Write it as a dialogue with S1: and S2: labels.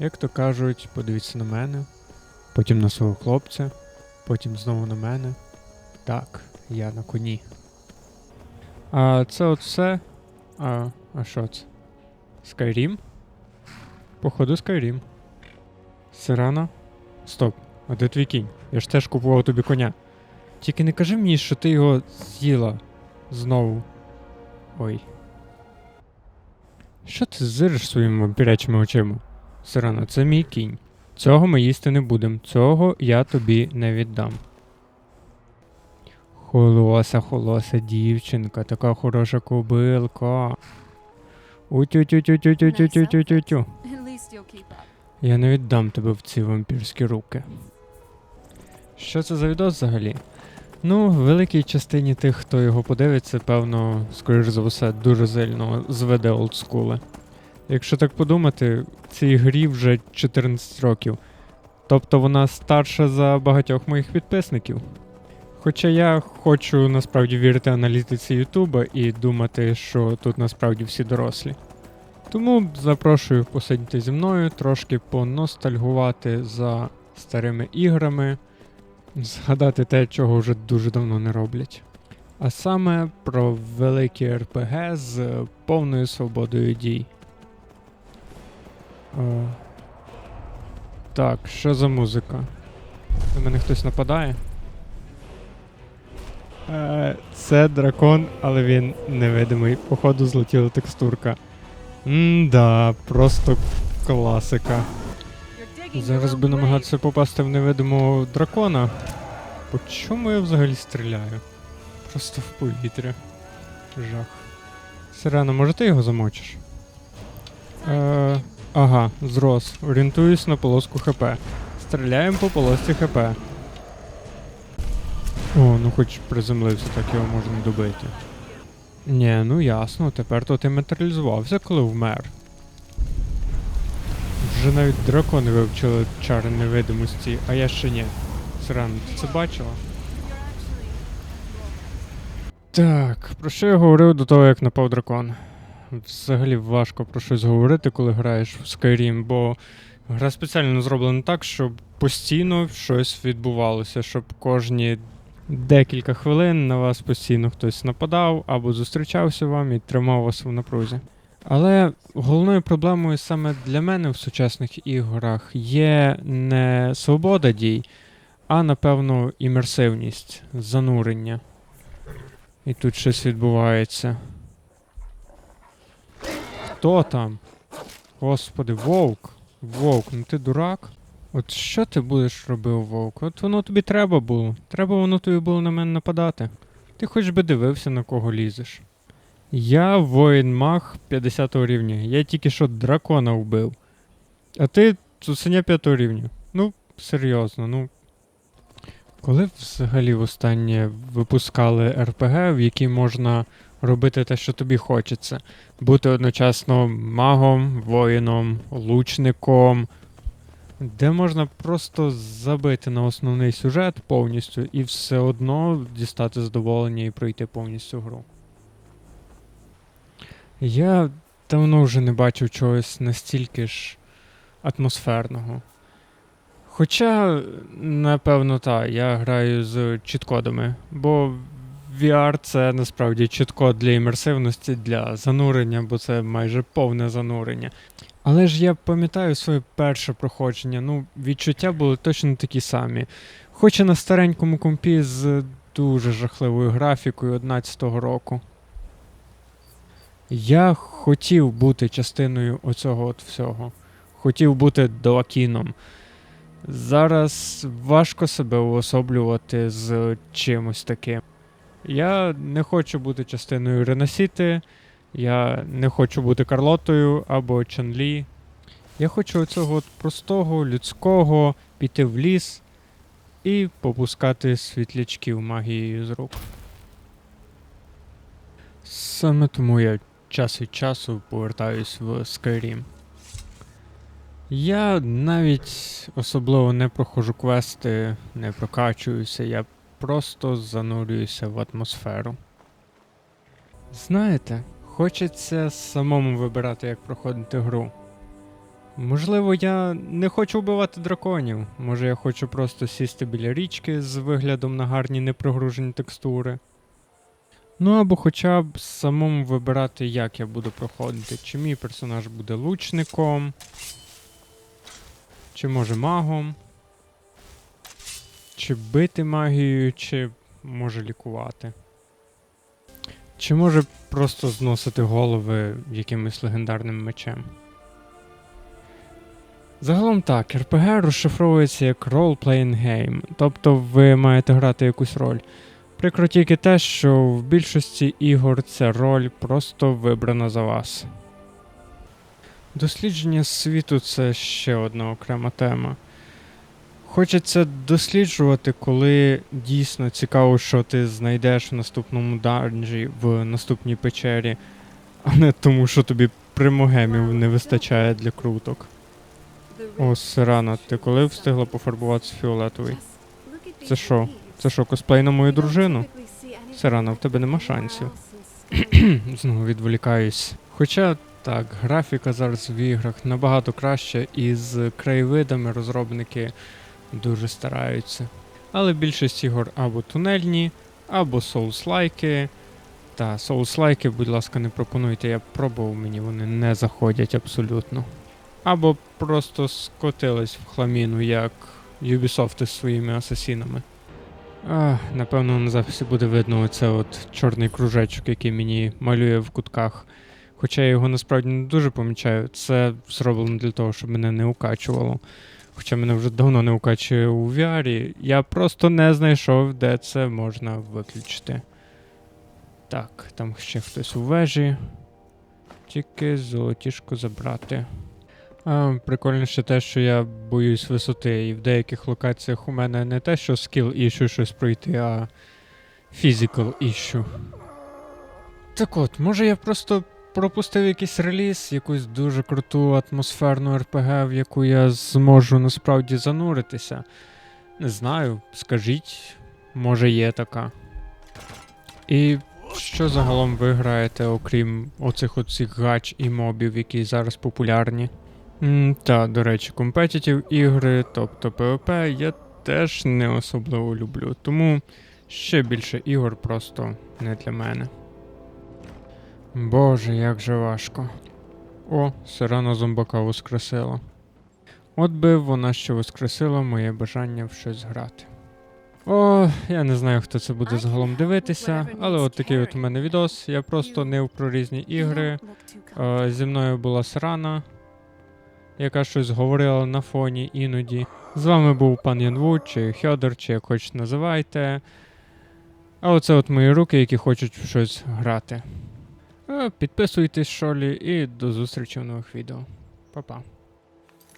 S1: Як то кажуть, подивіться на мене, потім на свого хлопця, потім знову на мене. Так, я на коні. А це от все. А, а що це? Скайрім? Походу Скайрім. Сирана? Стоп, а де твій кінь? Я ж теж купував тобі коня. Тільки не кажи мені, що ти його з'їла знову. Ой. Що ти зириш своїми вампірячими очима? Сирана, це мій кінь. Цього ми їсти не будемо. Цього я тобі не віддам. Холоса, холоса, дівчинка, така хороша кобилка. Утю-тю-тю-тю-тю-тю-тю-тю-тю.
S2: At least you'll keep up.
S1: Я не віддам тебе в ці вампірські руки. Що це за відос взагалі? Ну, в великій частині тих, хто його подивиться, певно, скоріш за все, дуже сильно зведе олдскули. Якщо так подумати, цій грі вже 14 років. Тобто вона старша за багатьох моїх підписників. Хоча я хочу насправді вірити аналітиці Ютуба і думати, що тут насправді всі дорослі. Тому запрошую посидіти зі мною, трошки поностальгувати за старими іграми, згадати те, чого вже дуже давно не роблять. А саме про великі РПГ з повною свободою дій. О. Так, що за музика? На мене хтось нападає? Е, це дракон, але він невидимий. Походу злетіла текстурка. М-да, просто класика. Зараз би намагатися попасти в невидимого дракона. По чому я взагалі стріляю? Просто в повітря. Жах. Сирена, може ти його замочиш? Е, ага, зрос. Орієнтуюсь на полоску ХП. Стріляємо по полосці ХП. О, ну хоч приземлився, так його можна добити. Ні, ну ясно, тепер то ти матеріалізувався, коли вмер. Вже навіть дракони вивчили чари невидимості, а я ще ні. Сирена, ти це бачила? Так, про що я говорив до того, як напав дракон? Взагалі важко про щось говорити, коли граєш в Skyrim, бо гра спеціально зроблена так, щоб постійно щось відбувалося, щоб кожні декілька хвилин на вас постійно хтось нападав або зустрічався вам і тримав вас в напрузі. Але головною проблемою саме для мене в сучасних іграх є не свобода дій, а напевно імерсивність, занурення. І тут щось відбувається. Хто там? Господи, вовк. Вовк, ну ти дурак? От що ти будеш робив, вовк? От воно тобі треба було. Треба воно тобі було на мене нападати. Ти хоч би дивився, на кого лізеш. Я воїн маг 50 рівня. Я тільки що дракона вбив. А ти цуценя 5 рівня. Ну, серйозно, ну. Коли взагалі востаннє випускали РПГ, в якій можна робити те, що тобі хочеться? Бути одночасно магом, воїном, лучником, де можна просто забити на основний сюжет повністю і все одно дістати задоволення і пройти повністю гру. Я давно вже не бачив чогось настільки ж атмосферного. Хоча, напевно, так, я граю з чіткодами, бо VR це насправді чіткод для імерсивності, для занурення, бо це майже повне занурення. Але ж я пам'ятаю своє перше проходження, ну, відчуття були точно такі самі. Хоч і на старенькому компі з дуже жахливою графікою 11-го року. Я хотів бути частиною оцього от всього. Хотів бути Доакіном. Зараз важко себе уособлювати з чимось таким. Я не хочу бути частиною Реносіти, я не хочу бути Карлотою або Чанлі. Я хочу оцього от простого, людського, піти в ліс і попускати світлячків магією з рук. Саме тому я час від часу повертаюсь в Skyrim. Я навіть особливо не проходжу квести, не прокачуюся, я просто занурююся в атмосферу. Знаєте, хочеться самому вибирати, як проходити гру. Можливо, я не хочу вбивати драконів. Може, я хочу просто сісти біля річки з виглядом на гарні непрогружені текстури. Ну або хоча б самому вибирати, як я буду проходити. Чи мій персонаж буде лучником, чи може магом, чи бити магією, чи може лікувати. Чи може просто зносити голови якимось легендарним мечем. Загалом так, RPG розшифровується як role-playing game, тобто ви маєте грати якусь роль. Прикро тільки те, що в більшості ігор ця роль просто вибрана за вас. Дослідження світу це ще одна окрема тема. Хочеться досліджувати, коли дійсно цікаво, що ти знайдеш в наступному данжі, в наступній печері, а не тому, що тобі примогемів не вистачає для круток. О, Сирана, ти коли встигла пофарбуватися фіолетовий?
S3: Це
S1: що? Це що, косплей на мою дружину? Сирана, в тебе нема шансів. Знову відволікаюсь. Хоча так, графіка зараз в іграх набагато краще, і з краєвидами розробники дуже стараються. Але більшість ігор або тунельні, або соус-лайки. Та соус-лайки, будь ласка, не пропонуйте, я пробував, мені вони не заходять абсолютно. Або просто скотились в хламіну, як Ubisoft із своїми асасінами. А, напевно, на записі буде видно оце от чорний кружечок, який мені малює в кутках. Хоча я його насправді не дуже помічаю. Це зроблено для того, щоб мене не укачувало. Хоча мене вже давно не укачує у VR. Я просто не знайшов, де це можна виключити. Так, там ще хтось у вежі. Тільки золотішко забрати. А, прикольно ще те, що я боюсь висоти, і в деяких локаціях у мене не те, що скіл іщу щось пройти, а physical іщу. Так от, може я просто пропустив якийсь реліз, якусь дуже круту атмосферну РПГ, в яку я зможу насправді зануритися. Не знаю, скажіть, може є така. І що загалом ви граєте, окрім оцих оцих гач і мобів, які зараз популярні? Mm, та, до речі, компетітів ігри, тобто PvP, я теж не особливо люблю, тому ще більше ігор просто не для мене. Боже, як же важко. О, Сирана зомбака воскресила. От би вона ще воскресила моє бажання в щось грати. О, я не знаю, хто це буде загалом дивитися, але от такий от у мене відос. Я просто нив про різні ігри. Зі мною була Сирана, яка щось говорила на фоні іноді. З вами був пан Янвуд, чи Хьодор, чи як хоч називайте. А оце от мої руки, які хочуть в щось грати. Підписуйтесь, шолі, і до зустрічі в нових відео. Па-па.